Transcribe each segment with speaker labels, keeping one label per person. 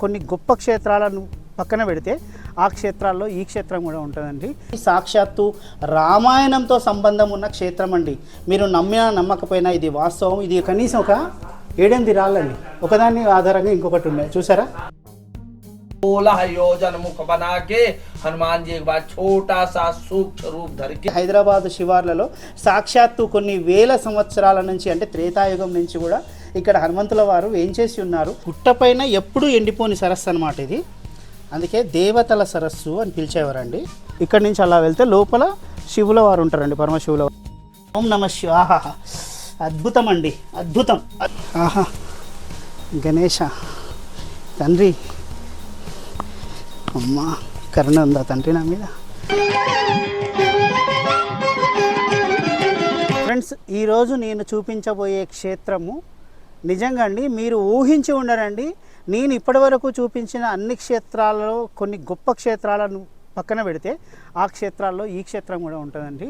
Speaker 1: కొన్ని గొప్ప క్షేత్రాలను పక్కన పెడితే ఆ క్షేత్రాల్లో ఈ క్షేత్రం కూడా ఉంటుందండి. సాక్షాత్తు రామాయణంతో సంబంధం ఉన్న క్షేత్రం అండి. మీరు నమ్మినా నమ్మకపోయినా ఇది వాస్తవం. ఇది కనీసం ఒక ఏడెనిమిది రాళ్ళండి. ఒకదాన్ని ఆధారంగా ఇంకొకటి ఉన్నాయి. చూసారా?
Speaker 2: सोलह योजन मुख बना के हनुमान जी एक बार छोटा सा सूक्ष्म रूप धर के
Speaker 1: హైదరాబాద్ శివార్లలో సాక్షాత్తు కొన్ని వేల సంవత్సరాల నుంచి అంటే త్రేతాయుగం నుంచి కూడా ఇక్కడ హనుమంతుల వారు ఏం చేసి ఉన్నారు పుట్టపైన ఎప్పుడూ ఎండిపోని సరస్సు అనమాట ఇది అందుకే దేవతల సరస్సు అని పిలిచేవారండి ఇక్కడ నుంచి అలా వెళ్తే లోపల శివుల వారు ఉంటారండి పరమశివుల వారు ఓం నమ శివ ఆహా అద్భుతం అండి అద్భుతం ఆహా గణేష తండ్రి అమ్మా కరుణ ఉందా తండ్రి నా మీద? ఫ్రెండ్స్ ఈరోజు నేను చూపించబోయే క్షేత్రము నిజంగా అండి మీరు ఊహించి ఉండరండి. నేను ఇప్పటివరకు చూపించిన అన్ని క్షేత్రాలలో కొన్ని గొప్ప క్షేత్రాలను పక్కన పెడితే ఆ క్షేత్రాల్లో ఈ క్షేత్రం కూడా ఉంటుందండి.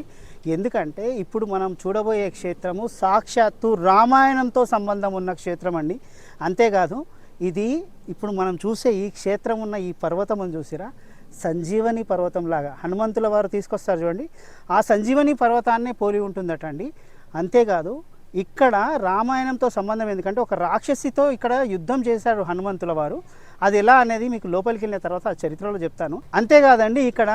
Speaker 1: ఎందుకంటే ఇప్పుడు మనం చూడబోయే క్షేత్రము సాక్షాత్తు రామాయణంతో సంబంధం ఉన్న క్షేత్రం అండి. అంతేకాదు ఇది ఇప్పుడు మనం చూసే ఈ క్షేత్రం ఉన్న ఈ పర్వతం అని చూసిరా? సంజీవని పర్వతం లాగా హనుమంతుల వారు తీసుకొస్తారు చూడండి. ఆ సంజీవని పర్వతాన్నే పోలి ఉంటుందట అండి అంతేకాదు ఇక్కడ రామాయణంతో సంబంధం ఎందుకంటే ఒక రాక్షసితో ఇక్కడ యుద్ధం చేశారు హనుమంతుల వారు. అది ఎలా అనేది మీకు లోపలికి వెళ్ళిన తర్వాత ఆ చరిత్రలో చెప్తాను. అంతేకాదండి ఇక్కడ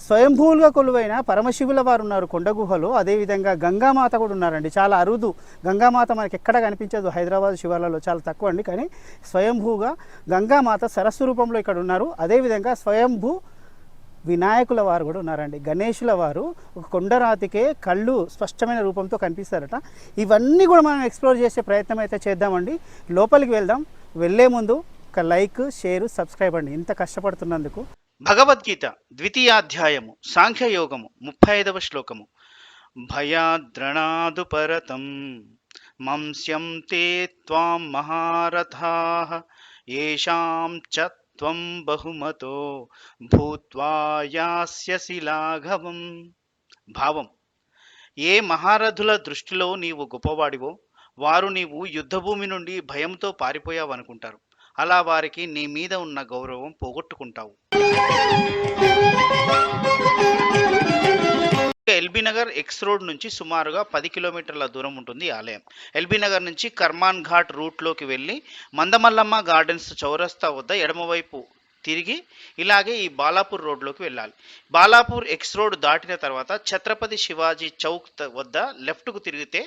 Speaker 1: స్వయంభూలుగా కొలువైన పరమశివుల వారు ఉన్నారు కొండ గుహలో. అదేవిధంగా గంగామాత కూడా ఉన్నారండి. చాలా అరుదు. గంగామాత మనకి ఎక్కడ కనిపించదు. హైదరాబాద్ శివార్లలో చాలా తక్కువ అండి. కానీ స్వయంభూగా గంగామాత సరస్సు రూపంలో ఇక్కడ ఉన్నారు. అదేవిధంగా స్వయంభూ వినాయకుల వారు కూడా ఉన్నారండి. గణేషుల వారు ఒక కొండరాతికే కళ్ళు స్పష్టమైన రూపంతో కనిపిస్తారట. ఇవన్నీ కూడా మనం ఎక్స్ప్లోర్ చేసే ప్రయత్నం అయితే చేద్దామండి. లోపలికి వెళ్దాం. వెళ్ళే ముందు ఒక లైక్ షేర్ సబ్స్క్రైబ్ అండి. ఇంత కష్టపడుతున్నందుకు. భగవద్గీత ద్వితీయాధ్యాయము సాంఖ్యయోగము ముప్పై ఐదవ శ్లోకము. భయాద్రణాదు పరతం మంస్యం తే త్వాం మహారథాః ఏషాం చ త్వం బహుమతో భూత్వా యాస్యసి లాఘవం. భావం ఏ మహారథుల దృష్టిలో నీవు గొప్పవాడివో వారు నీవు యుద్ధభూమి నుండి భయంతో పారిపోయావనుకుంటారు. అలా వారికి నీ మీద ఉన్న గౌరవం పోగొట్టుకుంటావు. ఎల్బీ నగర్ ఎక్స్ రోడ్ నుంచి సుమారుగా పది కిలోమీటర్ల దూరం ఉంటుంది ఆలయం. ఎల్బీ నగర్ నుంచి కర్మాన్ ఘాట్ రూట్లోకి వెళ్ళి మందమల్లమ్మ గార్డెన్స్ చౌరస్తా వద్ద ఎడమవైపు తిరిగి ఇలాగే ఈ బాలాపూర్ రోడ్లోకి వెళ్ళాలి. బాలాపూర్ ఎక్స్ రోడ్ దాటిన తర్వాత ఛత్రపతి శివాజీ చౌక్ వద్ద లెఫ్ట్కు తిరిగితే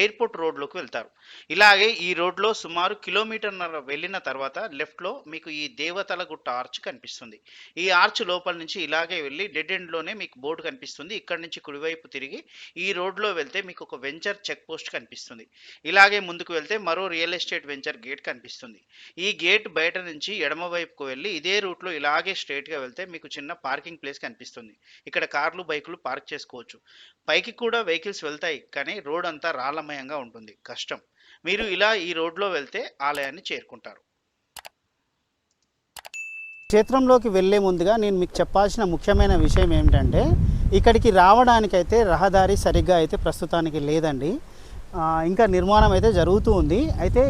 Speaker 1: ఎయిర్పోర్ట్ రోడ్లోకి వెళ్తారు. ఇలాగే ఈ రోడ్లో సుమారు కిలోమీటర్న్నర వెళ్ళిన తర్వాత లెఫ్ట్లో మీకు ఈ దేవతల గుట్ట ఆర్చ్ కనిపిస్తుంది. ఈ ఆర్చ్ లోపల నుంచి ఇలాగే వెళ్ళి డెడ్ ఎండ్లోనే మీకు బోర్డు కనిపిస్తుంది. ఇక్కడ నుంచి కుడివైపు తిరిగి ఈ రోడ్లో వెళ్తే మీకు ఒక వెంచర్ చెక్ పోస్ట్ కనిపిస్తుంది. ఇలాగే ముందుకు వెళ్తే మరో రియల్ ఎస్టేట్ వెంచర్ గేట్ కనిపిస్తుంది. ఈ గేట్ బయట నుంచి ఎడమ వైపుకు వెళ్ళి ఇదే రూట్లో ఇలాగే స్ట్రైట్గా వెళ్తే మీకు చిన్న పార్కింగ్ ప్లేస్ కనిపిస్తుంది. ఇక్కడ కార్లు బైకులు పార్క్ చేసుకోవచ్చు. పైకి కూడా వెహికల్స్ వెళ్తాయి కానీ రోడ్ అంతా రాళ్ళమయంగా ఉంటుంది. కష్టం. మీరు ఇలా ఈ రోడ్లో వెళ్తే ఆలయాన్ని చేరుకుంటారు. క్షేత్రంలోకి వెళ్ళే ముందుగా నేను మీకు చెప్పాల్సిన ముఖ్యమైన విషయం ఏమిటంటే ఇక్కడికి రావడానికైతే రహదారి సరిగ్గా అయితే ప్రస్తుతానికి లేదండి. ఇంకా నిర్మాణం అయితే జరుగుతూ ఉంది. అయితే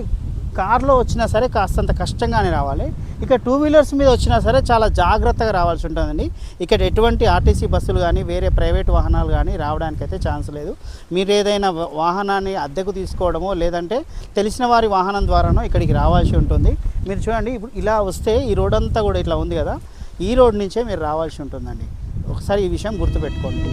Speaker 1: కార్లో వచ్చినా సరే కాస్తంత కష్టంగానే రావాలి. ఇక టూ వీలర్స్ మీద వచ్చినా సరే చాలా జాగ్రత్తగా రావాల్సి ఉంటుందండి. ఇక్కడ ఎటువంటి ఆర్టీసీ బస్సులు కానీ వేరే ప్రైవేట్ వాహనాలు కానీ రావడానికి అయితే ఛాన్స్ లేదు. మీరు ఏదైనా వాహనాన్ని అద్దెకు తీసుకోవడమో లేదంటే తెలిసిన వారి వాహనం ద్వారానో ఇక్కడికి రావాల్సి ఉంటుంది. మీరు చూడండి ఇప్పుడు ఇలా వస్తే ఈ రోడ్ అంతా కూడా ఇట్లా ఉంది కదా. ఈ రోడ్ నుంచే మీరు రావాల్సి ఉంటుందండి. ఒకసారి ఈ విషయం గుర్తుపెట్టుకోండి.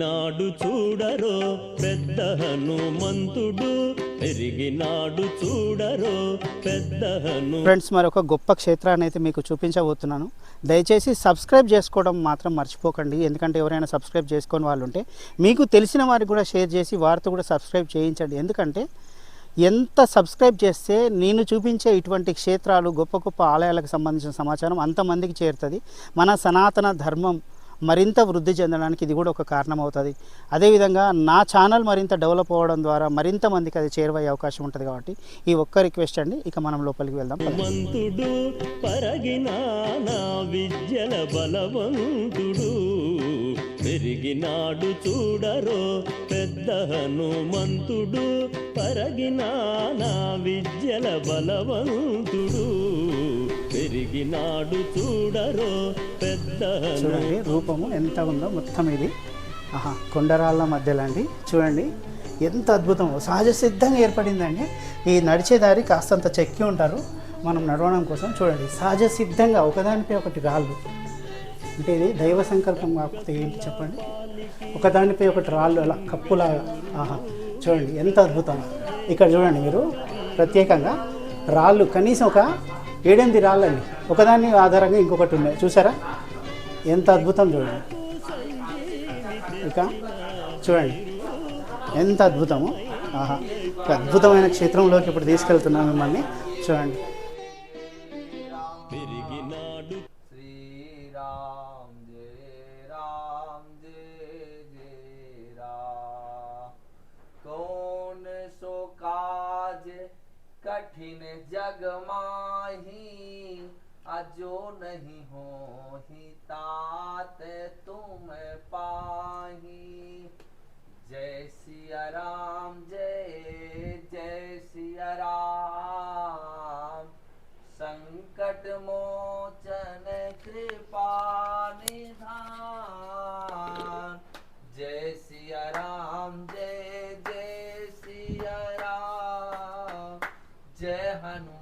Speaker 3: పెరిగినాడు చూడరో పెద్ద హనుమంతుడు పెరిగినాడు చూడరో పెద్ద హను
Speaker 1: ఫ్రెండ్స్ మరొక గొప్ప క్షేత్రాన్ని అయితే మీకు చూపించబోతున్నాను. దయచేసి సబ్స్క్రైబ్ చేసుకోవడం మాత్రం మర్చిపోకండి. ఎందుకంటే ఎవరైనా సబ్స్క్రైబ్ చేసుకొని వాళ్ళు ఉంటే మీకు తెలిసిన వారికి కూడా షేర్ చేసి వారితో కూడా సబ్స్క్రైబ్ చేయించండి. ఎందుకంటే ఎంత సబ్స్క్రైబ్ చేస్తే నేను చూపించే ఇటువంటి క్షేత్రాలు గొప్ప గొప్ప ఆలయాలకు సంబంధించిన సమాచారం అంతమందికి చేరుతుంది. మన సనాతన ధర్మం మరింత వృద్ధి చెందడానికి ఇది కూడా ఒక కారణం అవుతుంది అదేవిధంగా నా ఛానల్ మరింత డెవలప్ అవ్వడం ద్వారా మరింత మందికి అది చేరువయ్యే అవకాశం ఉంటుంది కాబట్టి ఈ ఒక్క రిక్వెస్ట్ అండి. ఇక మనం లోపలికి వెళ్దాం.
Speaker 3: పరగిన విద్యల బలవంతుడు. పెరిగినాడు చూడరో పెద్ద హనుమంతుడు పరగినా నా విద్యల బలవంతుడు. పెరిగినాడు చూడరో పెద్ద
Speaker 1: చూడండి రూపము ఎంత ఉందో మొత్తం ఇది. ఆహా కొండరాళ్ళ మధ్యలో అండి చూడండి ఎంత అద్భుతం సహజ సిద్ధంగా ఏర్పడిందండి. ఈ నడిచే దారి కాస్తంత చెక్కి ఉంటారు. మనం నడవడం కోసం చూడండి సహజ సిద్ధంగా ఒకదానిపై ఒకటి రాళ్ళు. అంటే ఇది దైవ సంకల్పం కాకపోతే ఏంటి చెప్పండి? ఒకదానిపై ఒకటి రాళ్ళు అలా కప్పులాగా ఆహా చూడండి ఎంత అద్భుతం. ఇక్కడ చూడండి మీరు ప్రత్యేకంగా రాళ్ళు కనీసం ఒక ఏడెనిమిది రాళ్ళండి. ఒకదాని ఆధారంగా ఇంకొకటి ఉన్నాయి. చూసారా? ఎంత అద్భుతం చూడండి. ఇక చూడండి ఎంత అద్భుతము. ఆహా అద్భుతమైన క్షేత్రంలోకి ఇప్పుడు తీసుకెళ్తున్నాం మిమ్మల్ని. చూడండి.
Speaker 2: जग माही अजो नहीं हो ही तात तुम पाही। जय सिया राम, जय जय सिया राम। संकट मोचन कृपा निधान। जय सिया राम, जय जय सिया राम। जय हनुमान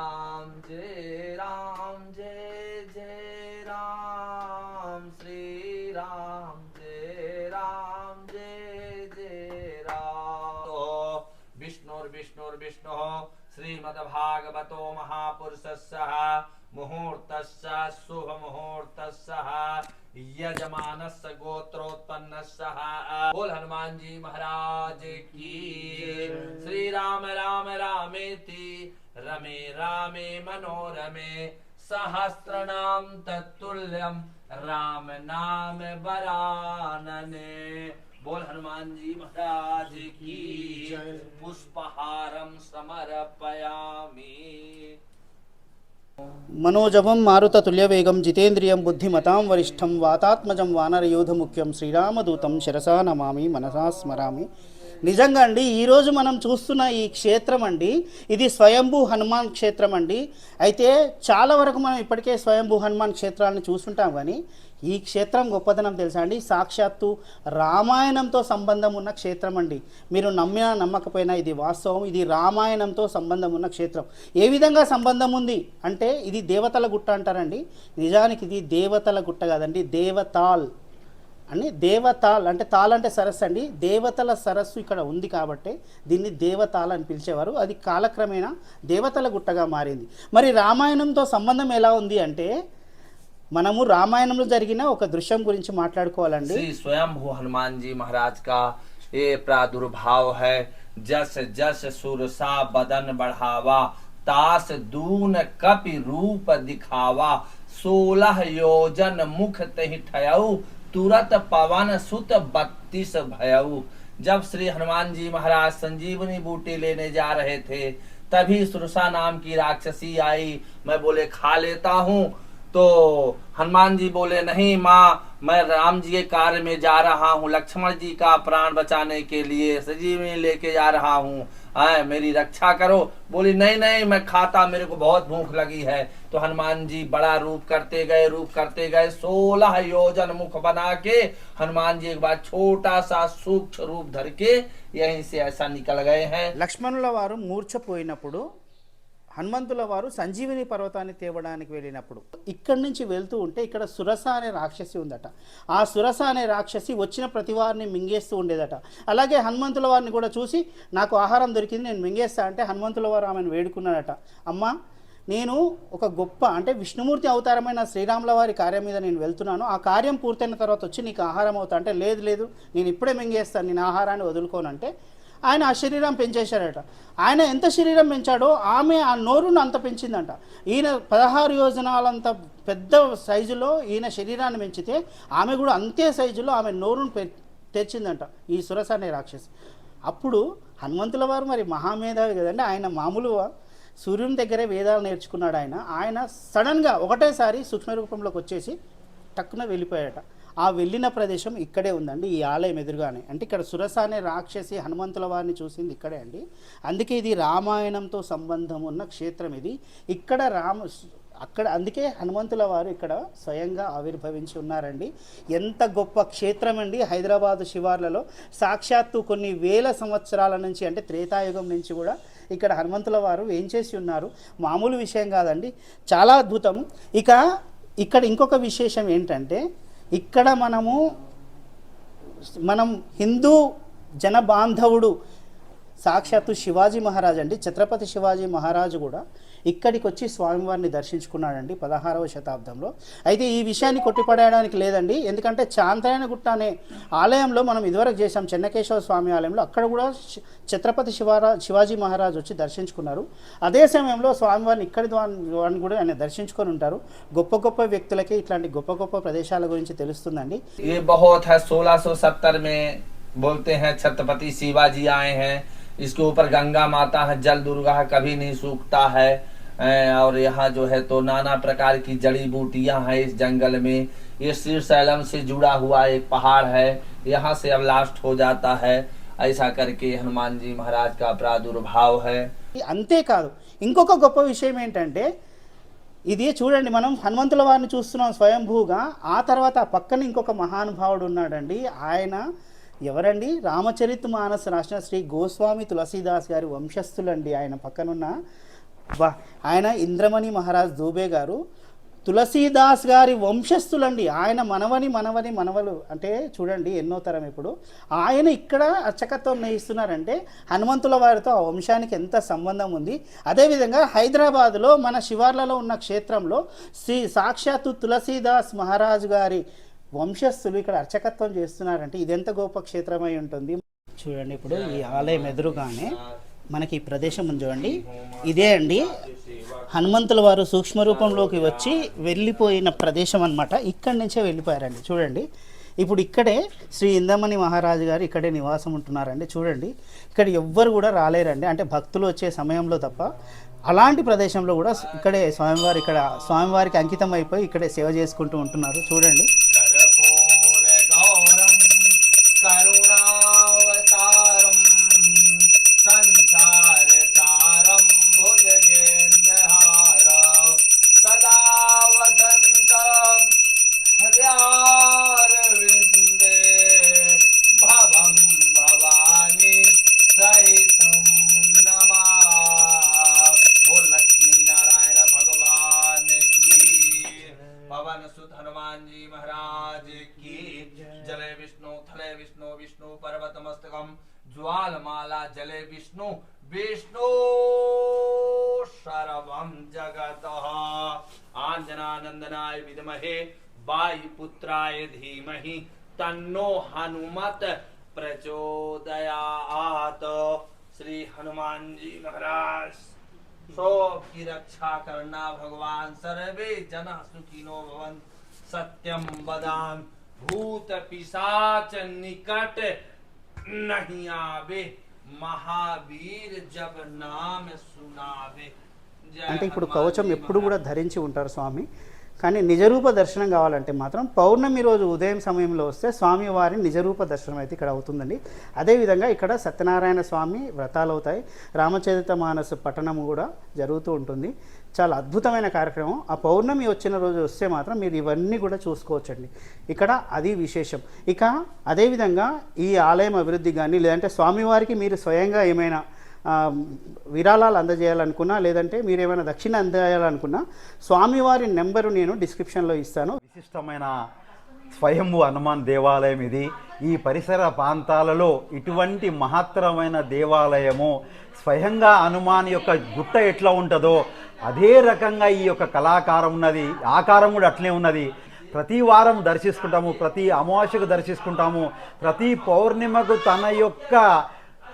Speaker 2: राम जय राम जय जय राम श्री राम जय राम जय जय राम। तो विष्णुर्विष्णुर्विष्णु श्रीमद्भागवतो महापुरुषस्य मुहूर्तस्य शुभ मुहूर्तस्य यजमानस्य गोत्रोत्पन्नस्य। बोल हनुमान जी महाराज की। श्री राम राम रामेति। रमे, रामे, मनोरमे, सहस्रनाम तत्तुल्यम राम नाम बरानने बोल हनुमान जी महाराज की पुष्पहारम समर्पयामी।
Speaker 1: मनोजवं मारुततुल्यवेगं, जितेन्द्रियं बुद्धिमतां वरिष्ठं, वातात्मजं वानरयोधमुख्यं, श्रीरामदूतं शिसा नमा मनसा स्मरा నిజంగా అండి ఈరోజు మనం చూస్తున్న ఈ క్షేత్రం అండి ఇది స్వయంభూ హనుమాన్ క్షేత్రం అండి. అయితే చాలా వరకు మనం ఇప్పటికే స్వయంభూ హనుమాన్ క్షేత్రాలను చూస్తుంటాం కానీ ఈ క్షేత్రం గొప్పదనం తెలుసా అండి? సాక్షాత్తు రామాయణంతో సంబంధం ఉన్న క్షేత్రం అండి. మీరు నమ్మినా నమ్మకపోయినా ఇది వాస్తవం ఇది రామాయణంతో సంబంధం ఉన్న క్షేత్రం. ఏ విధంగా సంబంధం ఉంది అంటే ఇది దేవతల గుట్ట అంటారండి. నిజానికి ఇది దేవతల గుట్ట కాదండి దేవతాల్. అని దేవతాల్ అంటే తాల్ అంటే సరస్సు అండి దేవతల సరస్సు ఇక్కడ ఉంది కాబట్టి దీన్ని దేవతాల్ అని పిలిచేవారు అది కాలక్రమేణా దేవతల గుట్టగా మారింది మరి రామాయణంతో సంబంధం ఎలా ఉంది అంటే మనము రామాయణంలో జరిగిన ఒక దృశ్యం గురించి మాట్లాడుకోవాలండి
Speaker 2: श्री स्वयंभू हनुमान जी महाराज का ये प्रादुर्भाव है जस जस सुरसा बदन बढ़ावा तास दून कपि रूप दिखावा सोलह योजन मुख तहि ठयऊ तुरत पवन सुत बत्तीस भयऊ। जब श्री हनुमान जी महाराज संजीवनी बूटी लेने जा रहे थे, तभी सुरसा नाम की राक्षसी आई। मैं बोले, खा लेता हूँ। तो हनुमान जी बोले, नहीं माँ, मैं राम जी के कार्य में जा रहा हूँ। लक्ष्मण जी का प्राण बचाने के लिए सजीवनी लेके जा रहा हूँ। आए मेरी रक्षा करो। बोली, नहीं नहीं, मैं खाता, मेरे को बहुत भूख लगी है। तो हनुमान जी बड़ा रूप करते गए, रूप करते गए, सोलह योजन मुख बना के हनुमान जी एक बार छोटा सा सूक्ष्म रूप धर के यहीं से ऐसा निकल गए हैं।
Speaker 1: लक्ष्मण मूर्छपोइनपुडु హనుమంతుల వారు సంజీవిని పర్వతాన్ని తేవడానికి వెళ్ళినప్పుడు ఇక్కడి నుంచి వెళ్తూ ఉంటే ఇక్కడ సురస అనే రాక్షసి ఉందట. ఆ సురస అనే రాక్షసి వచ్చిన ప్రతి వారిని మింగేస్తూ ఉండేదట. అలాగే హనుమంతుల వారిని కూడా చూసి నాకు ఆహారం దొరికింది నేను మింగేస్తా అంటే హనుమంతుల వారు ఆమెను వేడుకున్నాడట అమ్మ నేను ఒక గొప్ప అంటే విష్ణుమూర్తి అవతారమైన శ్రీరాముల వారి కార్యం మీద నేను వెళ్తున్నాను. ఆ కార్యం పూర్తయిన తర్వాత వచ్చి నీకు ఆహారం అవుతా అంటే లేదు లేదు నేను ఇప్పుడే మింగేస్తాను నేను ఆహారాన్ని వదులుకోనంటే ఆయన ఆ శరీరం పెంచేశాడట. ఆయన ఎంత శరీరం పెంచాడో ఆమె ఆ నోరును అంత పెంచిందంట. ఈయన పదహారు యోజనాలంత పెద్ద సైజులో ఈయన శరీరాన్ని పెంచితే ఆమె కూడా అంతే సైజులో ఆమె నోరును పె తెచ్చిందంట ఈ సురస అనే రాక్షసి. అప్పుడు హనుమంతుల వారు మరి మహామేధావి కదండి ఆయన మామూలు సూర్యుని దగ్గరే వేదాలు నేర్చుకున్నాడు ఆయన. ఆయన సడన్గా ఒకటేసారి సూక్ష్మ రూపంలోకి వచ్చేసి టక్కున వెళ్ళిపోయాడట. ఆ వెళ్ళిన ప్రదేశం ఇక్కడే ఉందండి ఈ ఆలయం ఎదురుగానే. అంటే ఇక్కడ సురస అనే రాక్షసి హనుమంతుల వారిని చూసింది ఇక్కడే అండి. అందుకే ఇది రామాయణంతో సంబంధం ఉన్న క్షేత్రం ఇది. ఇక్కడ రామ అక్కడ అందుకే హనుమంతుల వారు ఇక్కడ స్వయంగా ఆవిర్భవించి ఉన్నారండి. ఎంత గొప్ప క్షేత్రం అండి హైదరాబాదు శివార్లలో. సాక్షాత్తు కొన్ని వేల సంవత్సరాల నుంచి అంటే త్రేతాయుగం నుంచి కూడా ఇక్కడ హనుమంతుల వారు చేసి ఉన్నారు? మామూలు విషయం కాదండి చాలా అద్భుతం. ఇక ఇక్కడ ఇంకొక విశేషం ఏంటంటే ఇక్కడ మనము మనం హిందూ జన బాంధవుడు సాక్షాత్తు శివాజీ మహారాజ్ అండి ఛత్రపతి శివాజీ మహారాజు కూడా ఇక్కడికి వచ్చి స్వామివారిని దర్శించుకున్నాడండి పదహారవ శతాబ్దంలో అయితే ఈ విషయాన్ని కొట్టిపడేయడానికి లేదండి ఎందుకంటే చాంతాయన గుట్ట అనే ఆలయంలో మనం ఇదివరకు చేసాం చెన్నకేశవ స్వామి ఆలయంలో అక్కడ కూడా శ- ఛత్రపతి శివరా శివాజీ మహారాజ్ వచ్చి దర్శించుకున్నారు అదే సమయంలో స్వామివారిని ఇక్కడి ద్వారా వారిని కూడా ఆయన దర్శించుకొని ఉంటారు గొప్ప గొప్ప వ్యక్తులకి ఇట్లాంటి గొప్ప గొప్ప ప్రదేశాల గురించి తెలుస్తుందండి
Speaker 2: ये बहुत है 1670 में बोलते हैं छत्रपति शिवाजी आए हैं इसके ऊपर गंगा माता है जल दुर्गा है कभी नहीं सूखता है अ, और यहाँ जो है तो नाना प्रकार की जड़ी बूटियां हैं इस जंगल में ये श्रीशैलम से जुड़ा हुआ एक पहाड़ है यहाँ से अब लास्ट हो जाता है ऐसा करके हनुमान जी महाराज का प्रादुर्भाव है
Speaker 1: అంతేకాదు ఇంకొక గొప్ప విషయం ఏంటంటే ఇది చూడండి మనం హనుమంతుల వారిని చూస్తున్నాం స్వయంభూగా ఆ తర్వాత ఆ పక్కన ఇంకొక మహానుభావుడు ఉన్నాడండి ఆయన ఎవరండి? రామచరిత్ మానస్ రాసిన శ్రీ గోస్వామి తులసీదాస్ గారి వంశస్థులండి ఆయన పక్కనున్న. వా ఆయన ఇంద్రమణి మహారాజ్ దూబే గారు. తులసీదాస్ గారి వంశస్థులండి. ఆయన మనవని మనవని మనవలు అంటే చూడండి ఎన్నో తరం ఇప్పుడు. ఆయన ఇక్కడ అర్చకత్వం నేయిస్తున్నారంటే హనుమంతుల వారితో ఆ వంశానికి ఎంత సంబంధం ఉంది? అదేవిధంగా హైదరాబాద్లో మన శివార్లలో ఉన్న క్షేత్రంలో శ్రీ సాక్షాత్తు తులసీదాస్ మహారాజు గారి వంశస్థులు ఇక్కడ అర్చకత్వం చేస్తున్నారంటే ఇదెంత గొప్ప క్షేత్రమై ఉంటుంది? చూడండి ఇప్పుడు ఈ ఆలయం ఎదురుగానే మనకి ఈ ప్రదేశం ఉంది చూడండి. ఇదే అండి. హనుమంతుల వారు సూక్ష్మ రూపంలోకి వచ్చి వెళ్ళిపోయిన ప్రదేశం అన్నమాట. ఇక్కడి నుంచే వెళ్ళిపోయారండి. చూడండి. ఇప్పుడు ఇక్కడే శ్రీ ఇందమణి మహారాజు గారు ఇక్కడే నివాసం ఉంటున్నారండి. చూడండి. ఇక్కడ ఎవ్వరు కూడా రాలేరండి. అంటే భక్తులు వచ్చే సమయంలో తప్ప అలాంటి ప్రదేశంలో కూడా ఇక్కడే స్వామివారి ఇక్కడ స్వామివారికి అంకితం అయిపోయి ఇక్కడే సేవ చేసుకుంటూ ఉంటున్నారు. చూడండి.
Speaker 2: ज्वालमाला जले विष्णु विष्णु सर्वम जगत। आंजनानंदनाय विद्महे, वायुपुत्राय धीमहि, तन्नो हनुमत प्रचोदयात। श्री हनुमान जी महाराज, सबकी रक्षा करना भगवान, सर्वे जना सुखिनो भवन सत्यम बदाम भूत पिशाच निकट नहीं आवे महावीर जब नाम सुनावे जय
Speaker 1: అంటే ఇప్పుడు
Speaker 2: हनुमान
Speaker 1: కవచం
Speaker 2: जी
Speaker 1: ఎప్పుడు కూడా
Speaker 2: महाराज।
Speaker 1: ధరించి ఉంటారు స్వామి కానీ నిజరూప దర్శనం కావాలంటే మాత్రం పౌర్ణమి రోజు ఉదయం సమయంలో వస్తే స్వామివారి నిజరూప దర్శనం అయితే ఇక్కడ అవుతుందండి. అదేవిధంగా ఇక్కడ సత్యనారాయణ స్వామి వ్రతాలు అవుతాయి. రామచరిత మానసు పఠనము కూడా జరుగుతూ ఉంటుంది. చాలా అద్భుతమైన కార్యక్రమం. ఆ పౌర్ణమి వచ్చిన రోజు వస్తే మాత్రం మీరు ఇవన్నీ కూడా చూసుకోవచ్చండి. ఇక్కడ అది విశేషం. ఇక అదేవిధంగా ఈ ఆలయం అభివృద్ధి కానీ లేదంటే స్వామివారికి మీరు స్వయంగా ఏమైనా విరాళాలు అందజేయాలనుకున్నా లేదంటే మీరు ఏమైనా దక్షిణ అందజేయాలనుకున్నా స్వామివారి నెంబరు నేను డిస్క్రిప్షన్లో ఇస్తాను.
Speaker 4: విశిష్టమైన స్వయంభు హనుమాన్ దేవాలయం ఇది. ఈ పరిసర ప్రాంతాలలో ఇటువంటి మహత్తరమైన దేవాలయము స్వయంగా హనుమాన్ యొక్క గుట్ట ఎట్లా ఉంటుందో అదే రకంగా ఈ యొక్క కళాకారం ఉన్నది. ఆకారం కూడా అట్లే ఉన్నది. ప్రతి వారం దర్శిస్తుంటాము ప్రతి అమావాస్యకు దర్శిస్తుంటాము. ప్రతి పౌర్ణిమకు తన యొక్క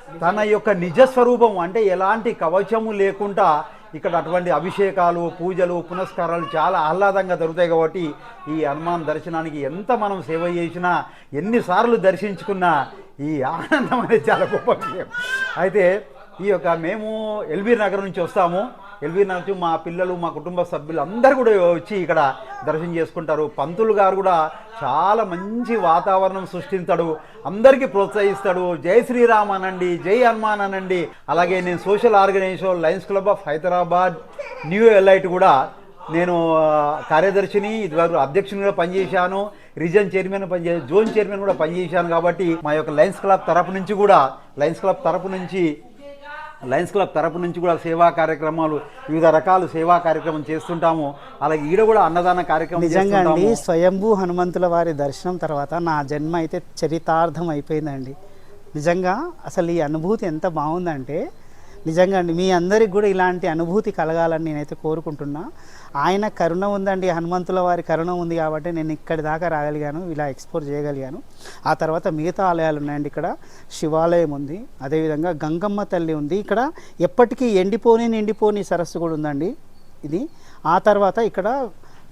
Speaker 4: తన యొక్క నిజ స్వరూపం అంటే ఎలాంటి కవచము లేకుండా ఇక్కడ అటువంటి అభిషేకాలు పూజలు పునస్కారాలు చాలా ఆహ్లాదంగా జరుగుతాయి కాబట్టి ఈ హనుమాన్ దర్శనానికి ఎంత మనం సేవ చేసినా ఎన్నిసార్లు దర్శించుకున్నా ఈ ఆనందం అనేది చాలా గొప్ప విషయం. అయితే ఈ యొక్క మేము ఎల్బీ నగర్ నుంచి వస్తాము. ఎల్వి నుంచి మా పిల్లలు మా కుటుంబ సభ్యులు అందరూ కూడా వచ్చి ఇక్కడ దర్శనం చేసుకుంటారు. పంతులు గారు కూడా చాలా మంచి వాతావరణం సృష్టించాడు. అందరికీ ప్రోత్సహిస్తాడు. జై శ్రీరామ్ అనండి జై హనుమాన్ అనండి అలాగే నేను social organisation lions club of Hyderabad new elite కూడా నేను కార్యదర్శిని ఇదివరకు అధ్యక్షునిగా పనిచేశాను. రీజన్ చైర్మన్ పనిచే జోన్ చైర్మన్ కూడా పనిచేశాను కాబట్టి మా యొక్క లయన్స్ క్లబ్ తరపు నుంచి కూడా లయన్స్ క్లబ్ తరపు నుంచి లయన్స్ క్లబ్ తరపు నుంచి కూడా సేవా కార్యక్రమాలు వివిధ రకాల సేవా కార్యక్రమం చేస్తుంటాము అలాగే ఈడ కూడా అన్నదాన కార్యక్రమం
Speaker 1: నిజంగా అండి. స్వయంభూ హనుమంతుల వారి దర్శనం తర్వాత నా జన్మ అయితే చరితార్థం అయిపోయిందండి నిజంగా అసలు ఈ అనుభూతి ఎంత బాగుందంటే నిజంగా అండి మీ అందరికి కూడా ఇలాంటి అనుభూతి కలగాలని నేనైతే కోరుకుంటున్నా. ఆయన కరుణ ఉందండి హనుమంతుల వారి కరుణ ఉంది కాబట్టి నేను ఇక్కడి దాకా రాగలిగాను ఇలా ఎక్స్ప్లోర్ చేయగలిగాను. ఆ తర్వాత మిగతా ఆలయాలు ఉన్నాయండి ఇక్కడ. శివాలయం ఉంది అదేవిధంగా గంగమ్మ తల్లి ఉంది. ఇక్కడ ఎప్పటికీ ఎండిపోని నిండిపోని సరస్సు కూడా ఉందండి ఇది. ఆ తర్వాత ఇక్కడ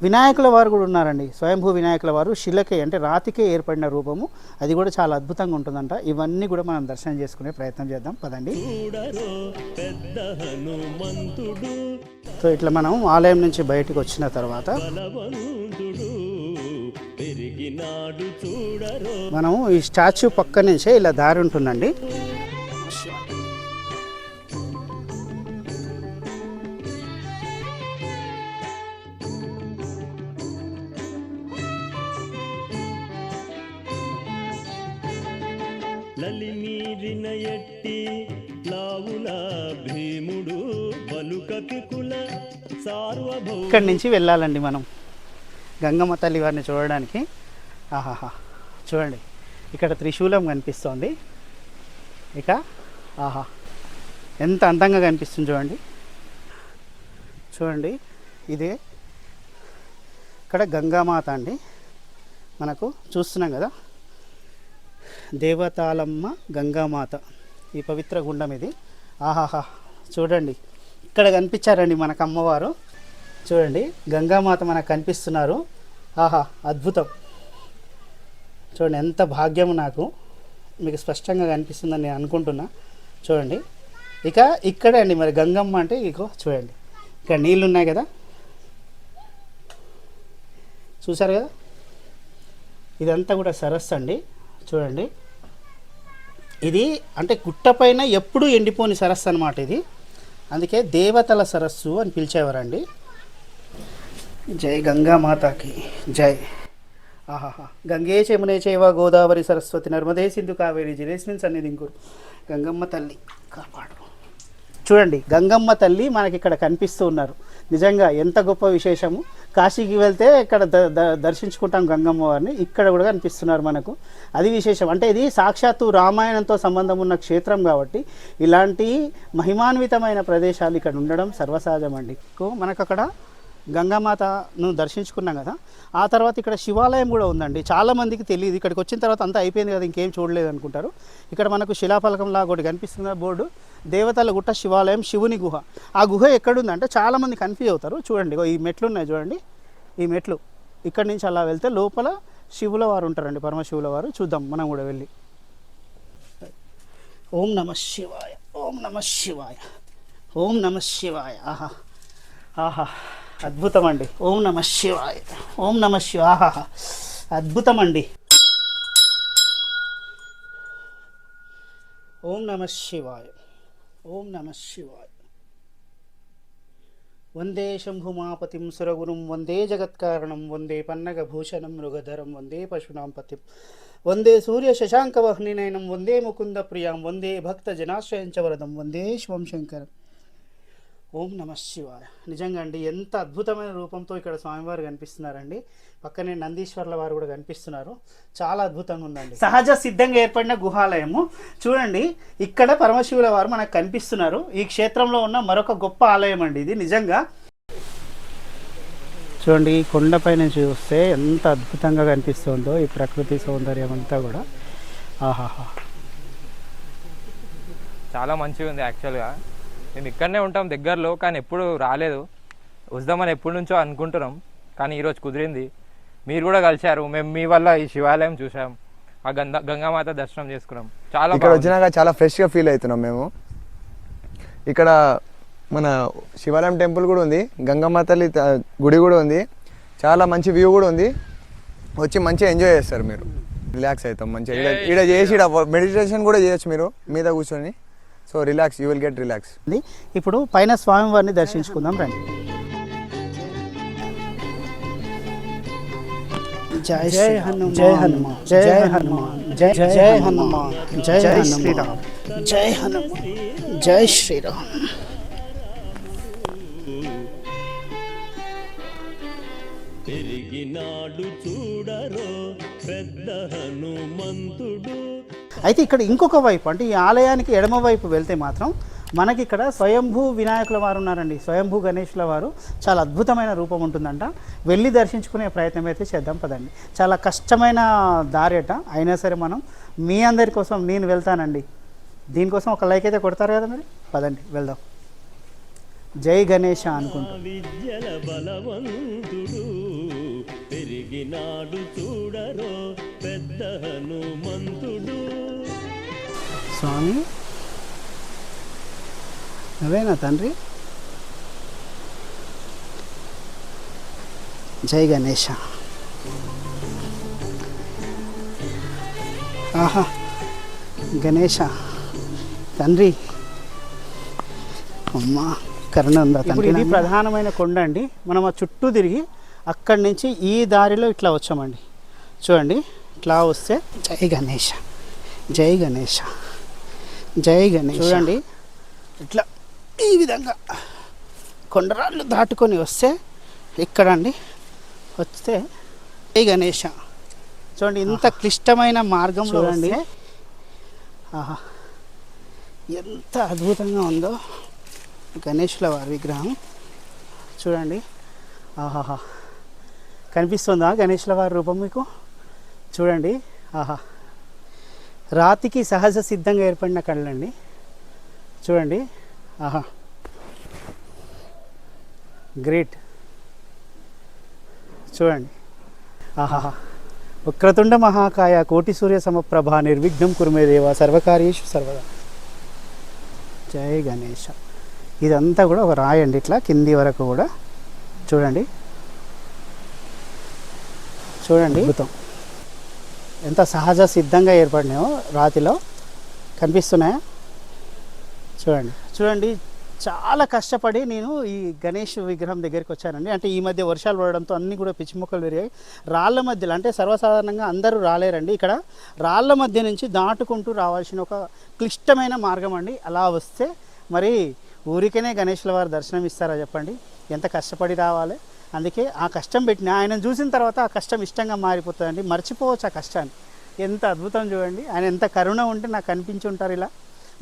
Speaker 1: వినాయకుల వారు కూడా ఉన్నారండి. స్వయంభూ వినాయకుల వారు శిలకే అంటే రాతికే ఏర్పడిన రూపము. అది కూడా చాలా అద్భుతంగా ఉంటుందంట. ఇవన్నీ కూడా మనం దర్శనం చేసుకునే ప్రయత్నం చేద్దాం. పదండి. సో ఇట్లా మనం ఆలయం నుంచి బయటకు వచ్చిన తర్వాత మనం ఈ స్టాచ్యూ పక్క నుంచే ఇలా దారి ఉంటుందండి.
Speaker 3: లలిమీరిన ఎట్టి లావుల భీముడు బలుకకి కుల సార్వభౌ
Speaker 1: ఇక్కడి నుంచి వెళ్ళాలండి మనం. గంగమ్మ తల్లి వారిని చూడడానికి. ఆహాహా. చూడండి ఇక్కడ త్రిశూలం కనిపిస్తోంది. ఇక ఆహా. ఎంత అందంగా కనిపిస్తుంది చూడండి. చూడండి ఇదే ఇక్కడ గంగామాత అండి. మనకు చూస్తున్నాం కదా. దేవతాలమ్మ గంగామాత. ఈ పవిత్ర గుండం ఇది. ఆహాహా. చూడండి. ఇక్కడ కనిపించారండి మనకు అమ్మవారు. చూడండి. గంగామాత మనకు కనిపిస్తున్నారు. ఆహా అద్భుతం. చూడండి ఎంత భాగ్యం నాకు. మీకు స్పష్టంగా కనిపిస్తుందని నేను అనుకుంటున్నా. చూడండి. ఇక ఇక్కడే అండి మరి గంగమ్మ అంటే ఇగో చూడండి. ఇక్కడ నీళ్ళు ఉన్నాయి కదా. చూసారు కదా? ఇదంతా కూడా సరస్సు అండి. చూడండి. ఇది అంటే గుట్టపైన ఎప్పుడూ ఎండిపోని సరస్సు అనమాట ఇది. అందుకే దేవతల సరస్సు అని పిలిచేవారండి. జై గంగామాతకి జై. ఆహాహా. గంగే చెమునే చేవ గోదావరి సరస్వతి నర్మదే సింధు కావేరి జిలేస్మిన్ సన్నిధి ఇంకూరు గంగమ్మ తల్లి కాపాడు. చూడండి గంగమ్మ తల్లి మనకి ఇక్కడ కనిపిస్తూ ఉన్నారు. నిజంగా ఎంత గొప్ప విశేషము. కాశీకి వెళ్తే ఇక్కడ ద- ద- దర్శించుకుంటాం గంగమ్మ వారిని ఇక్కడ కూడా కనిపిస్తున్నారు మనకు. అది విశేషం. అంటే ఇది సాక్షాత్తు రామాయణంతో సంబంధం ఉన్న క్షేత్రం కాబట్టి ఇలాంటి మహిమాన్వితమైన ప్రదేశాలు ఇక్కడ ఉండడం సర్వసహజం అండి. మనకు అక్కడ గంగామాతను దర్శించుకున్నాం కదా. ఆ తర్వాత ఇక్కడ శివాలయం కూడా ఉందండి. చాలామందికి తెలియదు. ఇక్కడికి వచ్చిన తర్వాత అంతా అయిపోయింది కదా ఇంకేం చూడలేదు అనుకుంటారు. ఇక్కడ మనకు శిలాఫలకంలా లాగా ఒకటి కనిపిస్తుంది బోర్డు దేవతల గుట్ట శివాలయం శివుని గుహ. ఆ గుహ ఎక్కడుందంటే చాలామంది కన్ఫ్యూజ్ అవుతారు. చూడండి ఈ మెట్లు ఉన్నాయి చూడండి. ఈ మెట్లు. ఇక్కడి నుంచి అలా వెళ్తే లోపల శివుల వారు ఉంటారండి పరమశివుల వారు. చూద్దాం మనం కూడా వెళ్ళి. ఓం నమ శివాయ. ఓం నమ శివాయ. ఓం నమ శివాయ. ఆహా. ఆహా. అద్భుతం అండి ఓం నమ శివాయ. ఓం నమ శివాహ. అద్భుతం అండి ఓం నమ శివాయ. ఓం నమ శివాయ. వందే శంభుమాపతిం సురగురుం వందే జగత్కారణం వందే పన్నగభూషణం మృగధరం వందే పశునాంపతిం వందే సూర్య శశాంకవహ్నినయనం వందే ముకుంద ప్రియాం వందే భక్త జనాశ్రయంచవరదం వందే శివం శంకరం. ఓం నమ శివాయ. నిజంగా అండి ఎంత అద్భుతమైన రూపంతో ఇక్కడ స్వామివారు కనిపిస్తున్నారండి. పక్కనే నందీశ్వర్ల వారు కూడా కనిపిస్తున్నారు. చాలా అద్భుతంగా ఉందండి. సహజ సిద్ధంగా ఏర్పడిన గుహాలయము. చూడండి ఇక్కడ పరమశివుల వారు మనకు కనిపిస్తున్నారు. ఈ క్షేత్రంలో ఉన్న మరొక గొప్ప ఆలయం అండి ఇది నిజంగా. చూడండి ఈ కొండపైన చూస్తే ఎంత అద్భుతంగా కనిపిస్తుందో ఈ ప్రకృతి సౌందర్యం అంతా కూడా. ఆహాహా.
Speaker 5: చాలా మంచిగా ఉంది యాక్చువల్గా. మేము ఇక్కడనే ఉంటాం దగ్గరలో కానీ ఎప్పుడు రాలేదు. వద్దామని ఎప్పటి నుంచో అనుకుంటున్నాం కానీ ఈరోజు కుదిరింది. మీరు కూడా కలిశారు మేము మీ వల్ల ఈ శివాలయం చూసాం ఆ గంగా గంగామాత దర్శనం చేసుకున్నాం. చాలా
Speaker 6: ఇక్కడ. వచ్చినాక చాలా ఫ్రెష్గా ఫీల్ అవుతున్నాం మేము. ఇక్కడ మన శివాలయం టెంపుల్ కూడా ఉంది త- గుడి కూడా ఉంది. చాలా మంచి వ్యూ కూడా ఉంది. వచ్చి మంచిగా ఎంజాయ్ చేస్తారు మీరు. రిలాక్స్ అవుతాం మంచిగా. ఈడ చేసి మెడిటేషన్ కూడా చేయొచ్చు మీరు మీద కూర్చొని. So relax you will get
Speaker 1: relax. ఇప్పుడు పైన స్వామివారిని దర్శించుకుందాం రండి. జై జై హనుమాన్. జై హనుమాన్. జై హనుమాన్. జై జై హనుమాన్. జై జై శ్రీరామ్. జై హనుమాన్. జై శ్రీరామ్.
Speaker 3: పెరిగినాడు చూడరో పెద్ద హనుమంతుడు.
Speaker 1: అయితే ఇక్కడ ఇంకొక వైపు అంటే ఈ ఆలయానికి ఎడమ వైపు వెళ్తే మాత్రం మనకి ఇక్కడ స్వయంభూ వినాయకుల వారు ఉన్నారండి. స్వయంభూ గణేష్ల వారు. చాలా అద్భుతమైన రూపం ఉంటుందంట. వెళ్ళి దర్శించుకునే ప్రయత్నం అయితే చేద్దాం పదండి. చాలా కష్టమైన దారేట అయినా సరే మనం మీ అందరి కోసం నేను వెళ్తానండి. దీనికోసం ఒక లైక్ అయితే కొడతారు కదా మరి? పదండి వెళ్దాం. జై గణేష అనుకుంటా.
Speaker 3: విద్యల బలవంతుడు పెరిగినాడు చూడరో పెద్ద హనుమంతుడు.
Speaker 1: స్వామి. నువ్వేనా తండ్రి? జై గణేష. ఆహా గణేష. తండ్రి. అమ్మా కరుణ ఉందా తండ్రి ఇది ప్రధానమైన కొండ అండి. మనం ఆ చుట్టూ తిరిగి అక్కడి నుంచి ఈ దారిలో ఇట్లా వచ్చామండి. చూడండి ఇట్లా వస్తే జై గణేష. జై గణేష. జై గణేష్. చూడండి. ఇట్లా ఈ విధంగా కొండరాళ్ళు దాటుకొని వస్తే ఇక్కడ అండి వస్తే జై గణేష. చూడండి ఇంత క్లిష్టమైన మార్గంలో చూడండి ఆహా. ఎంత అద్భుతంగా ఉందో గణేష్ల వారి విగ్రహం. చూడండి. ఆహాహా. కనిపిస్తుందా గణేష్ల వారి రూపం మీకు? చూడండి. ఆహా. రాతికి సహజ సిద్ధంగా ఏర్పడిన కళ్ళండి. చూడండి. ఆహా. గ్రేట్. చూడండి. ఆహాహా వక్రతుండ మహాకాయ కోటి సూర్య సమప్రభ నిర్విఘ్నం కురుమేదేవ సర్వకార్యేషు సర్వదా. జై గణేష. ఇదంతా కూడా ఒక రాయండి ఇట్లా కింది వరకు కూడా. చూడండి. చూడండి. అద్భుతం. ఎంత సహజ సిద్ధంగా ఏర్పడినాయో రాతిలో కనిపిస్తున్నాయా? చూడండి. చూడండి చాలా కష్టపడి నేను ఈ గణేష్ విగ్రహం దగ్గరికి వచ్చానండి. అంటే ఈ మధ్య వర్షాలు పడడంతో అన్నీ కూడా పిచ్చి మొక్కలు పెరిగాయి. రాళ్ళ మధ్యలో అంటే సర్వసాధారణంగా అందరూ రాలేరండి. ఇక్కడ రాళ్ళ మధ్య నుంచి దాటుకుంటూ రావాల్సిన ఒక క్లిష్టమైన మార్గం అండి. అలా వస్తే మరి ఊరికనే గణేష్ల వారు దర్శనం ఇస్తారా చెప్పండి? ఎంత కష్టపడి రావాలి? అందుకే ఆ కష్టం పెట్టిన ఆయన చూసిన తర్వాత ఆ కష్టం ఇష్టంగా మారిపోతుందండి. మర్చిపోవచ్చు ఆ కష్టాన్ని. ఎంత అద్భుతం చూడండి. ఆయన ఎంత కరుణ ఉంటే నాకు కనిపించి ఉంటారు ఇలా.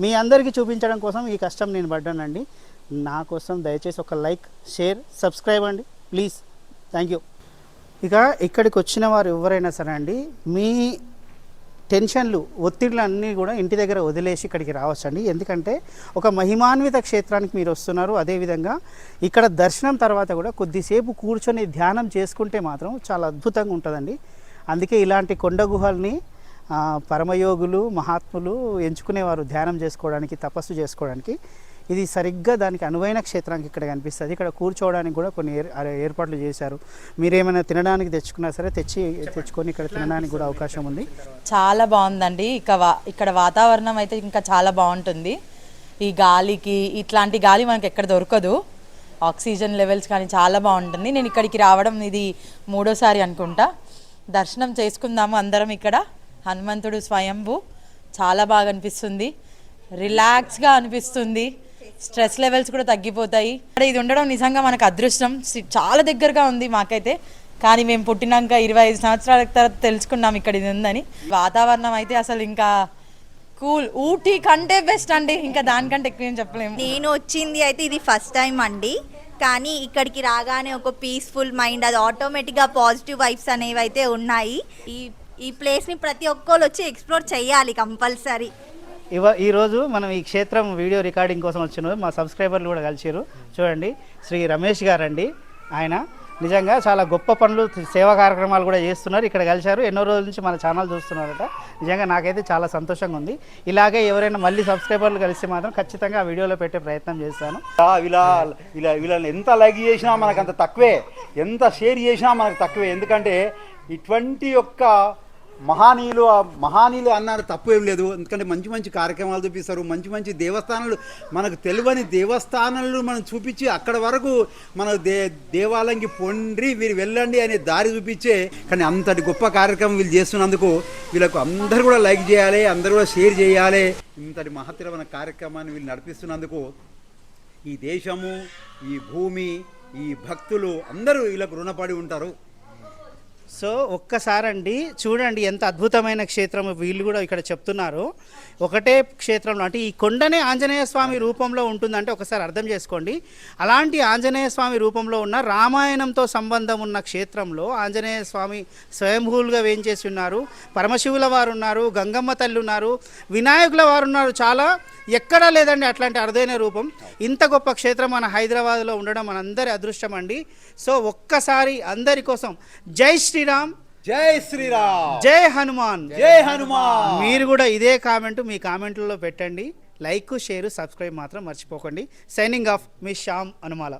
Speaker 1: మీ అందరికీ చూపించడం కోసం ఈ కష్టం నేను పడ్డానండి. నా కోసం దయచేసి ఒక లైక్ షేర్ సబ్స్క్రైబ్ అండి. ప్లీజ్. Thank you. ఇక ఇక్కడికి వచ్చిన వారు ఎవరైనా సరే అండి మీ టెన్షన్లు ఒత్తిళ్ళు అన్నీ కూడా ఇంటి దగ్గర వదిలేసి ఇక్కడికి రావచ్చండి. ఎందుకంటే ఒక మహిమాన్విత క్షేత్రానికి మీరు వస్తున్నారు. అదేవిధంగా ఇక్కడ దర్శనం తర్వాత కూడా కొద్దిసేపు కూర్చొని ధ్యానం చేసుకుంటే మాత్రం చాలా అద్భుతంగా ఉంటుందండి. అందుకే ఇలాంటి కొండ గుహల్ని పరమయోగులు మహాత్ములు ఎంచుకునేవారు ధ్యానం చేసుకోవడానికి తపస్సు చేసుకోవడానికి. ఇది సరిగ్గా దానికి అనువైన క్షేత్రానికి ఇక్కడ కనిపిస్తుంది. ఇక్కడ కూర్చోవడానికి కూడా కొన్ని ఏర్- ఏర్పాట్లు చేశారు. మీరేమైనా తినడానికి తెచ్చుకున్నా సరే తెచ్చి తెచ్చుకొని ఇక్కడ తినడానికి కూడా అవకాశం ఉంది.
Speaker 7: చాలా బాగుందండి. ఇక ఇక్కడ వాతావరణం అయితే ఇంకా చాలా బాగుంటుంది. ఈ గాలికి ఇట్లాంటి గాలి మనకి ఎక్కడ దొరకదు. ఆక్సిజన్ లెవెల్స్ కానీ చాలా బాగుంటుంది. నేను ఇక్కడికి రావడం ఇది మూడోసారి అనుకుంటా. దర్శనం చేసుకుందాము అందరం ఇక్కడ. హనుమంతుడు స్వయంభు. చాలా బాగా అనిపిస్తుంది. రిలాక్స్గా అనిపిస్తుంది. స్ట్రెస్ లెవెల్స్ కూడా తగ్గిపోతాయి. అంటే ఇది ఉండడం నిజంగా మనకు అదృష్టం. సి- చాలా దగ్గరగా ఉంది మాకైతే. కానీ మేము పుట్టినాక ఇరవై ఐదు సంవత్సరాల తర్వాత తెలుసుకున్నాం ఇక్కడ ఇది ఉందని. వాతావరణం అయితే అసలు ఇంకా కూల్. ఊటీ కంటే బెస్ట్ అండి. ఇంకా దానికంటే ఎక్కువ ఏం చెప్పలేము.
Speaker 8: నేను వచ్చింది అయితే ఇది ఫస్ట్ టైం అండి. కానీ ఇక్కడికి రాగానే ఒక పీస్ఫుల్ మైండ్ అది ఆటోమేటిక్గా పాజిటివ్ వైబ్స్ అనేవి అయితే ఉన్నాయి. ఈ ఈ ప్లేస్ని ప్రతి ఒక్కరు వచ్చి ఎక్స్ప్లోర్ చేయాలి కంపల్సరీ.
Speaker 1: ఇవ ఈరోజు మనం ఈ క్షేత్రం వీడియో రికార్డింగ్ కోసం వచ్చిన మా సబ్స్క్రైబర్లు కూడా కలిసారు చూడండి శ్రీ రమేష్ గారండి. ఆయన నిజంగా చాలా గొప్ప పనులు సేవా కార్యక్రమాలు కూడా చేస్తున్నారు. ఇక్కడ కలిశారు. ఎన్నో రోజుల నుంచి మన ఛానల్ చూస్తున్నారట. నిజంగా నాకైతే చాలా సంతోషంగా ఉంది. ఇలాగే ఎవరైనా మళ్ళీ సబ్స్క్రైబర్లు కలిస్తే మాత్రం ఖచ్చితంగా ఆ వీడియోలో పెట్టే ప్రయత్నం చేస్తాను.
Speaker 4: ఇలా ఇలా వీళ్ళని ఎంత లైక్ చేసినా మనకు అంత తక్కువే. ఎంత షేర్ చేసినా మనకు తక్కువే. ఎందుకంటే ఇటువంటి యొక్క మహానీయులు మహానీయులు అన్నారు తప్పు ఏం లేదు. ఎందుకంటే మంచి మంచి కార్యక్రమాలు చూపిస్తారు. మంచి మంచి దేవస్థానాలు మనకు తెలియని దేవస్థానాలు మనం చూపించి అక్కడ వరకు మన దే దేవాలయంకి పొండ్రి మీరు వెళ్ళండి అనే దారి చూపించే కానీ అంతటి గొప్ప కార్యక్రమం వీళ్ళు చేస్తున్నందుకు వీళ్ళకు అందరూ కూడా లైక్ చేయాలి అందరూ కూడా షేర్ చేయాలి. ఇంతటి మహత్తరమైన కార్యక్రమాన్ని వీళ్ళు నడిపిస్తున్నందుకు ఈ దేశము ఈ భూమి ఈ భక్తులు అందరూ వీళ్ళకు రుణపడి ఉంటారు.
Speaker 1: సో ఒక్కసారండి చూడండి ఎంత అద్భుతమైన క్షేత్రం వీళ్ళు కూడా ఇక్కడ చెప్తున్నారు. ఒకటే క్షేత్రంలో అంటే ఈ కొండనే ఆంజనేయ స్వామి రూపంలో ఉంటుందంటే ఒకసారి అర్థం చేసుకోండి. అలాంటి ఆంజనేయ స్వామి రూపంలో ఉన్న రామాయణంతో సంబంధం ఉన్న క్షేత్రంలో ఆంజనేయ స్వామి స్వయంభూలుగా వేయించేసి ఉన్నారు? పరమశివుల వారు ఉన్నారు గంగమ్మ తల్లి ఉన్నారు వినాయకుల వారు ఉన్నారు చాలా ఎక్కడా లేదండి అట్లాంటి అరుదైన రూపం. ఇంత గొప్ప క్షేత్రం మన హైదరాబాద్లో ఉండడం మనందరి అదృష్టం అండి. సో ఒక్కసారి అందరి కోసం జై శ్రీ శ్రీరామ్.
Speaker 4: జై శ్రీరామ్.
Speaker 1: జై హనుమాన్.
Speaker 4: జై హనుమాన్.
Speaker 1: మీరు కూడా ఇదే కామెంట్ మీ కామెంట్లలో పెట్టండి. లైక్ షేర్ సబ్స్క్రైబ్ మాత్రం మర్చిపోకండి. సైనింగ్ ఆఫ్ మీ శ్యామ్ అనుమాల.